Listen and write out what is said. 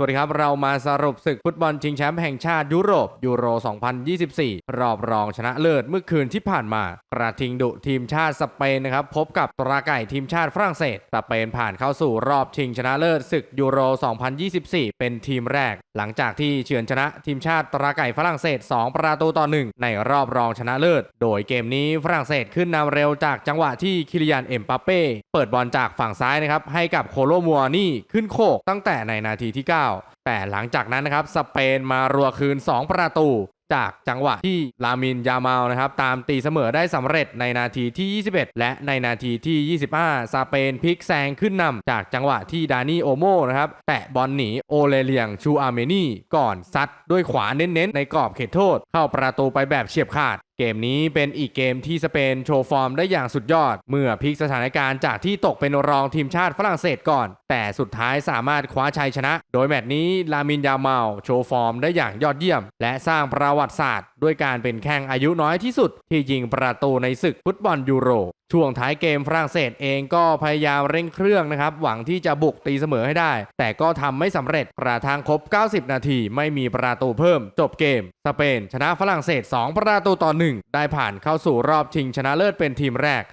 สวัสดีครับ เรามาสรุปศึกฟุตบอลชิงแชมป์แห่งชาติยุโรปยูโร 2024 รอบรองชนะเลิศเมื่อคืนที่ผ่านมา กระทิงดุทีมชาติสเปนนะครับ พบกับตราไก่ทีมชาติฝรั่งเศส สเปนผ่านเข้าสู่รอบชิงชนะเลิศศึกยูโร 2024 เป็นทีมแรก หลังจากที่เฉือนชนะทีมชาติตราไก่ฝรั่งเศส 2 ประตูต่อ 1 ในรอบรองชนะเลิศ โดยเกมนี้ฝรั่งเศสขึ้นนำเร็วจากจังหวะที่คิริยานเอ็มปาเป้เปิดบอลจากฝั่งซ้ายนะครับให้กับโคโลมัวนี่ขึ้นโคกตั้งแต่ในนาทีที่ 9แต่หลังจากนั้นนะครับสเปนมารัวคืน 2 ประตู จากจังหวะที่ลามินยามาลนะครับตามตีเสมอได้สำเร็จในนาทีที่ 21 และในนาทีที่ 25 สเปนพลิกแซงขึ้นนำจากจังหวะที่ดานี่โอโมนะครับแตะบอลหนีโอเลเลียงชูอาเมนี่ก่อนซัดด้วยขวาเน้นๆ ในกรอบเขตโทษ เข้าประตูไปแบบเฉียบขาด เกมนี้เป็นอีกเกมที่สเปนโชว์ฟอร์มได้อย่างสุดยอด เมื่อพลิกสถานการณ์จากที่ตกเป็นรองทีมชาติฝรั่งเศสก่อน แต่สุดท้ายสามารถคว้าชัยชนะ โดยแมตช์นี้ลามินยาเมาลโชว์ฟอร์มได้อย่างยอดเยี่ยม และสร้างประวัติศาสตร์ ด้วยการเป็นแข้งอายุน้อยที่สุด ที่ยิงประตูในศึกฟุตบอลยูโร ช่วงท้ายเกมฝรั่งเศสเองก็พยายามเร่งเครื่องนะครับ หวังที่จะบุกตีเสมอให้ได้ แต่ก็ทำไม่สำเร็จกระทั่งครบ 90 นาทีไม่มีประตูเพิ่ม จบเกม สเปน ชนะฝรั่งเศส 2 ประตูต่อ 1 ได้ผ่านเข้าสู่รอบชิงชนะเลิศเป็นทีมแรก